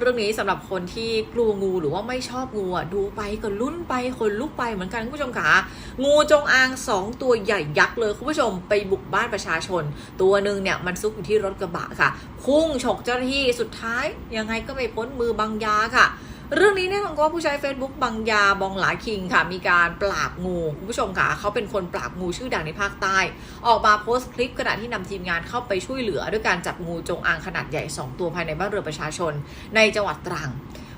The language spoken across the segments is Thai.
เรื่องนี้สำหรับคนที่กลัวงูหรือว่าไม่ชอบงูอะดูไปก็ลุ้นไปคนลุกไปเหมือนกันคุณผู้ชมคะงูจงอางสองตัวใหญ่ยักษ์เลยคุณผู้ชมไปบุกบ้านประชาชน ตัวหนึ่งเนี่ยมันซุกอยู่ที่รถกระบะค่ะ พุ่งฉกเจ้าหน้าที่สุดท้ายยังไงก็ไม่พ้นมือบางยาค่ะ เรื่องนี้เนี่ยทางก็ผู้ใช้ Facebook บางยาบองหลาคิงค่ะ มีการปราบงูคุณผู้ชมค่ะเขาเป็นคนปราบงูชื่อดังในภาคใต้ ออกมาโพสต์คลิปขณะที่นำทีมงานเข้าไปช่วยเหลือ ด้วยการจับงูจงอางขนาดใหญ่ 2 ตัวภายในบ้านเรือประชาชน ในจังหวัดตรัง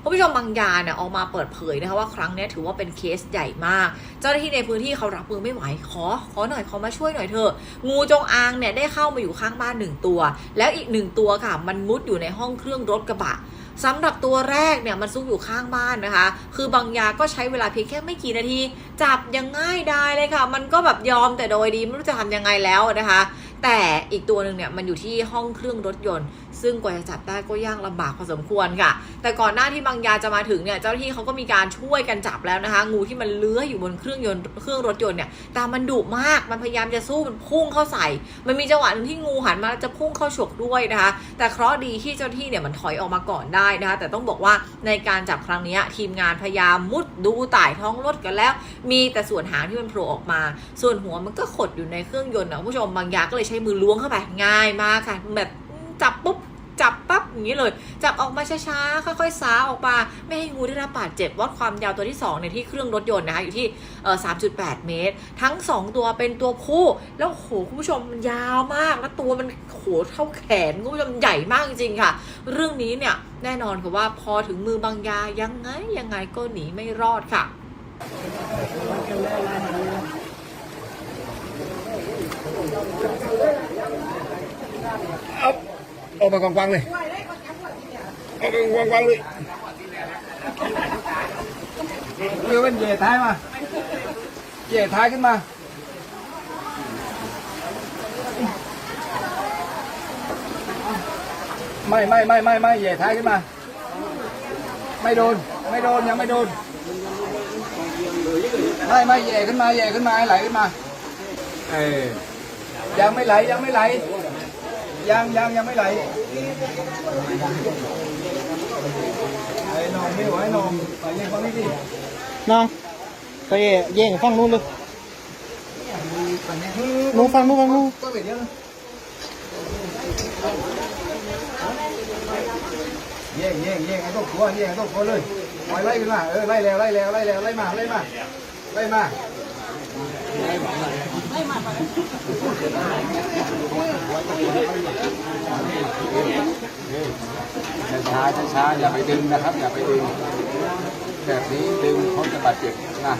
คุณผู้ชมบางยาเนี่ยออกมาเปิดเผยนะคะว่าครั้งนี้ถือว่าเป็นเคสใหญ่มาก เจ้าหน้าที่ในพื้นที่เขารับมือไม่ไหวขอ ขอหน่อยขอมาช่วยหน่อยเถอะงูจงอางเนี่ยได้เข้ามาอยู่ข้างบ้านหนึ่งตัว แล้วอีกหนึ่งตัวค่ะ มันมุดอยู่ในห้องเครื่องรถกระบะ สำหรับตัวแรกเนี่ยมันซุกอยู่ข้างบ้านนะคะ คือบางยาก็ใช้เวลาเพียงแค่ไม่กี่นาที จับยังง่ายได้เลยค่ะ มันก็แบบยอมแต่โดยดีไม่รู้จะทำยังไงแล้วนะคะ แต่อีกตัวหนึ่งเนี่ยมันอยู่ที่ห้องเครื่องรถยนต์ ซึ่งกว่าจะจับได้ก็ยากลำบากพอสมควรค่ะ แต่ก่อนหน้าที่บางยาจะมาถึงเนี่ยเจ้าหน้าที่เขาก็มีการช่วยกันจับแล้วนะคะ งูที่มันเลื้อยอยู่บนเครื่องยนต์เครื่องรถยนต์เนี่ยแต่มันดุมากมันพยายามจะสู้มันพุ่งเข้าใส่ มันมีจังหวะหนึ่งที่งูหันมาแล้วจะพุ่งเข้าฉกด้วยนะคะ แต่เคราะดีที่เจ้าหน้าที่เนี่ยมันถอยออกมาก่อนได้นะคะ แต่ต้องบอกว่าในการจับครั้งนี้ทีมงานพยายามมุดดูใต้ท้องรถกันแล้ว มีแต่ส่วนหางที่มันโผล่ออกมา ส่วนหัวมันก็ขดอยู่ในเครื่องยนต์นะผู้ชมบางยาก็เลยใช้มือล้วงเข้าไปง่ายมากค่ะแบบจับปุ๊บ อย่างนี้เลย จับออกมาช้าๆ ค่อยๆซาออกมา ไม่ให้งูได้รับบาดเจ็บ วัดความยาวตัวที่2ในยที่เครื่องรถยนต์นะคะอยู่ที่เอ่อ3.8เมตร ทั้ง 2 ตัวเป็นตัวผู้ แล้วโหคุณผู้ชมมันยาวมาก แล้วตัวมันโหเท่าแขนคุณผู้ชมใหญ่มากจริงๆค่ะ เรื่องนี้เนี่ยแน่นอนค่ะว่าพอถึงมือบางยายังไงยังไงก็หนีไม่รอดค่ะเอาออกมากวางกวางๆเลย เรือเป็นเหย่ท้ายมาเหย่ท้ายขึ้นมาไม่ไม่ไม่ไม่ไม่เหย่ท้ายขึ้นมาไม่โดนไม่โดน ยังไม่โดนไม่ไม่เหย่ขึ้นมาเหย่ขึ้นมาให้ไหลขึ้นมาเออยังไม่ไหลยังไม่ไหลยังยังยังไม่ไหลไอ้น้องไม่ไหวน้องไปยังฟังนี่ดิน้องไปแย่งฟังนู้นเลยนู้นฟังนู้นฟังนู้นก็เป็นเยอะแย่งแย่งแย่งไอ้ตัวขัวแย่งไอ้ตัวขัวเลยปล่อยไล่ขึ้นมาเออไล่แล้วไล่แล้วไล่แล้วไล่มาไล่มาไล่มา ช้าช้าช้าอย่าไปดึงนะครับ อย่าไปดึง แบบนี้ดึงเขาจะบาดเจ็บนะ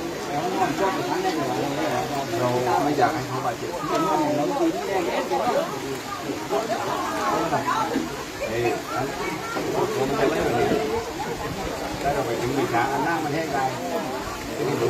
เราไม่อยากให้เขาบาดเจ็บเอ้ยผมจะเล่นแบบนี้ถ้าเราไปถึงมีขาอันหน้ามันแห้งได้จะได้ดู